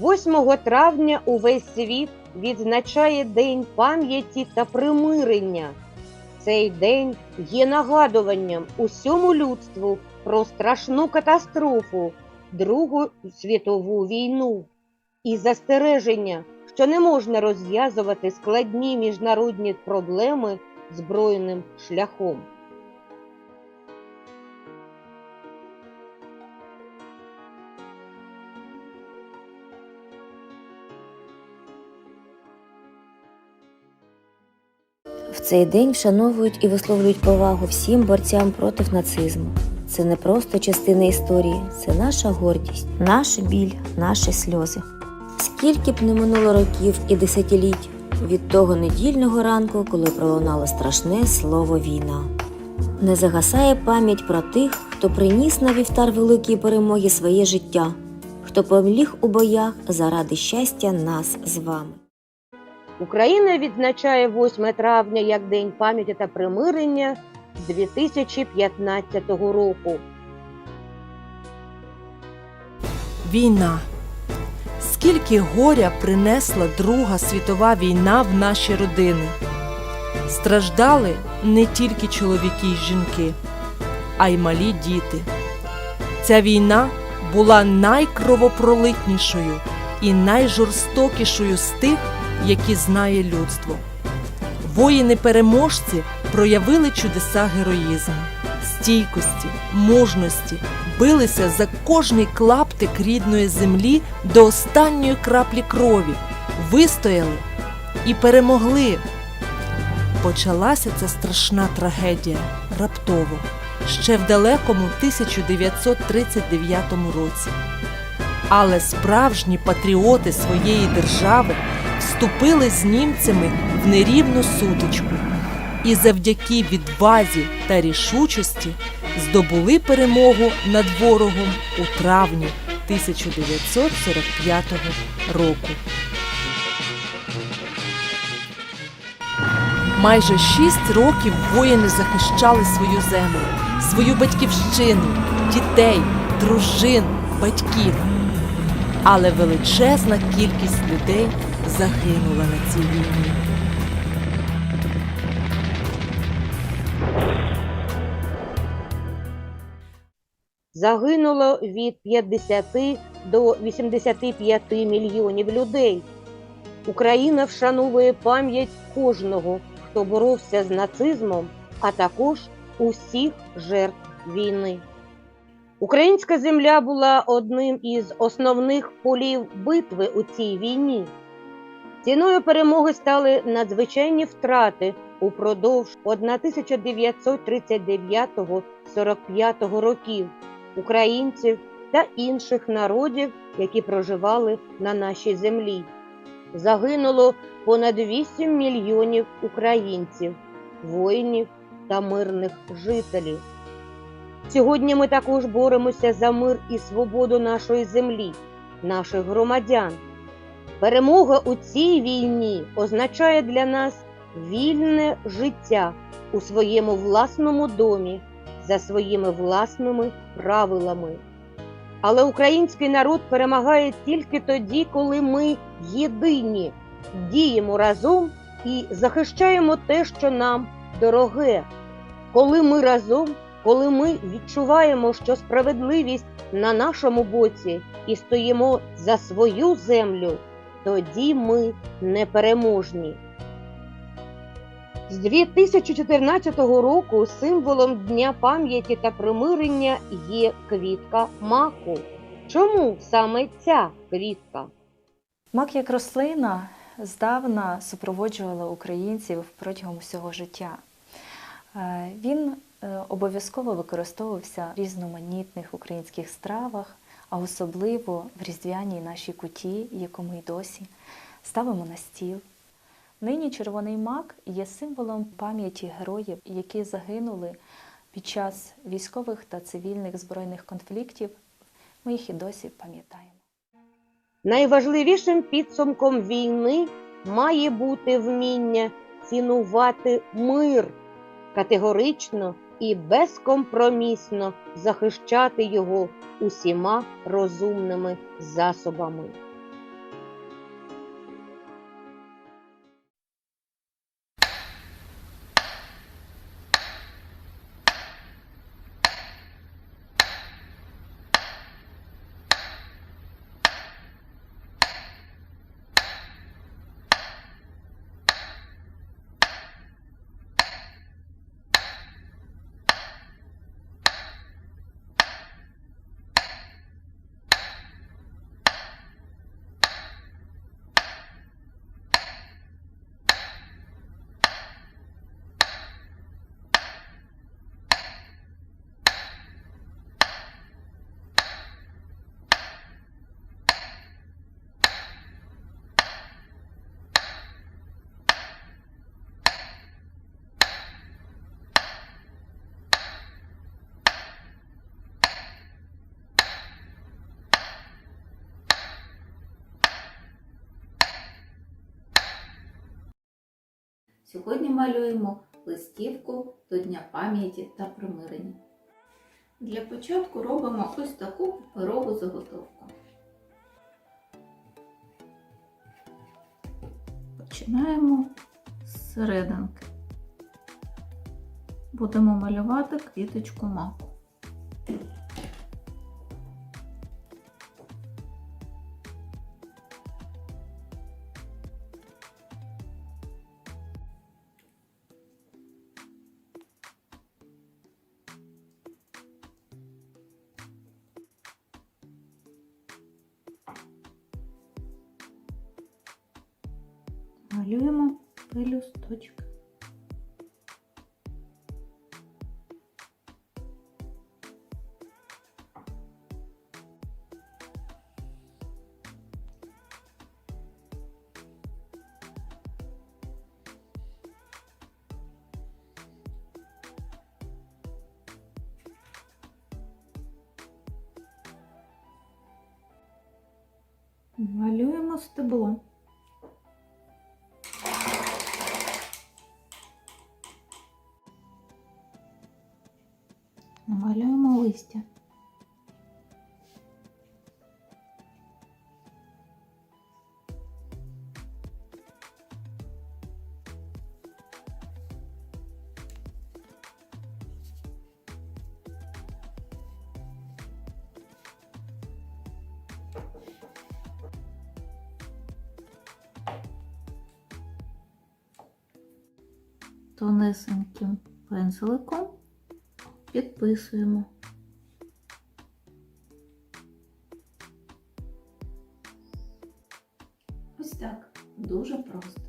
8 травня увесь світ відзначає День пам'яті та примирення. Цей день є нагадуванням усьому людству про страшну катастрофу Другу світову війну і застереження, що не можна розв'язувати складні міжнародні проблеми збройним шляхом. В цей день вшановують і висловлюють повагу всім борцям проти нацизму. Це не просто частина історії, це наша гордість, наш біль, наші сльози. Скільки б не минуло років і десятиліть від того недільного ранку, коли пролунало страшне слово війна. Не загасає пам'ять про тих, хто приніс на вівтар великої перемоги своє життя, хто помліг у боях заради щастя нас з вами. Україна відзначає 8 травня як День пам'яті та примирення 2015 року. Війна. Скільки горя принесла Друга світова війна в наші родини. Страждали не тільки чоловіки й жінки, а й малі діти. Ця війна була найкровопролитнішою і найжорстокішою з тих, які знає людство. Воїни-переможці проявили чудеса героїзму, стійкості, мужності, билися за кожний клаптик рідної землі до останньої краплі крові, вистояли і перемогли. Почалася ця страшна трагедія раптово, ще в далекому 1939 році. Але справжні патріоти своєї держави вступили з німцями в нерівну сутичку і завдяки відвазі та рішучості здобули перемогу над ворогом у травні 1945 року. Майже шість років воїни захищали свою землю, свою батьківщину, дітей, дружин, батьків. Але величезна кількість людей загинула на цій війні. Загинуло від 50 до 85 мільйонів людей. Україна вшановує пам'ять кожного, хто боровся з нацизмом, а також усіх жертв війни. Українська земля була одним із основних полів битви у цій війні. Ціною перемоги стали надзвичайні втрати упродовж 1939-45 років українців та інших народів, які проживали на нашій землі. Загинуло понад 8 мільйонів українців, воїнів та мирних жителів. Сьогодні ми також боремося за мир і свободу нашої землі, наших громадян. Перемога у цій війні означає для нас вільне життя у своєму власному домі за своїми власними правилами. Але український народ перемагає тільки тоді, коли ми єдині, діємо разом і захищаємо те, що нам дороге. Коли ми разом, коли ми відчуваємо, що справедливість на нашому боці і стоїмо за свою землю, тоді ми непереможні. З 2014 року символом Дня пам'яті та примирення є квітка маку. Чому саме ця квітка? Мак як рослина здавна супроводжувала українців протягом всього життя. Е, Він е, обов'язково використовувався в різноманітних українських стравах, а особливо в різдвяній нашій куті, яку ми й досі ставимо на стіл. Нині червоний мак є символом пам'яті героїв, які загинули під час військових та цивільних збройних конфліктів. Ми їх і досі пам'ятаємо. Найважливішим підсумком війни має бути вміння цінувати мир, категорично і безкомпромісно захищати його усіма розумними засобами. Сьогодні малюємо листівку до Дня пам'яті та примирення. Для початку робимо ось таку паперову заготовку. Починаємо з серединки. Будемо малювати квіточку маку. Малюємо пелюсточки. Малюємо стебло. Намалюємо листя. Тонесеньким пензликом підписуємо. Ось так, дуже просто.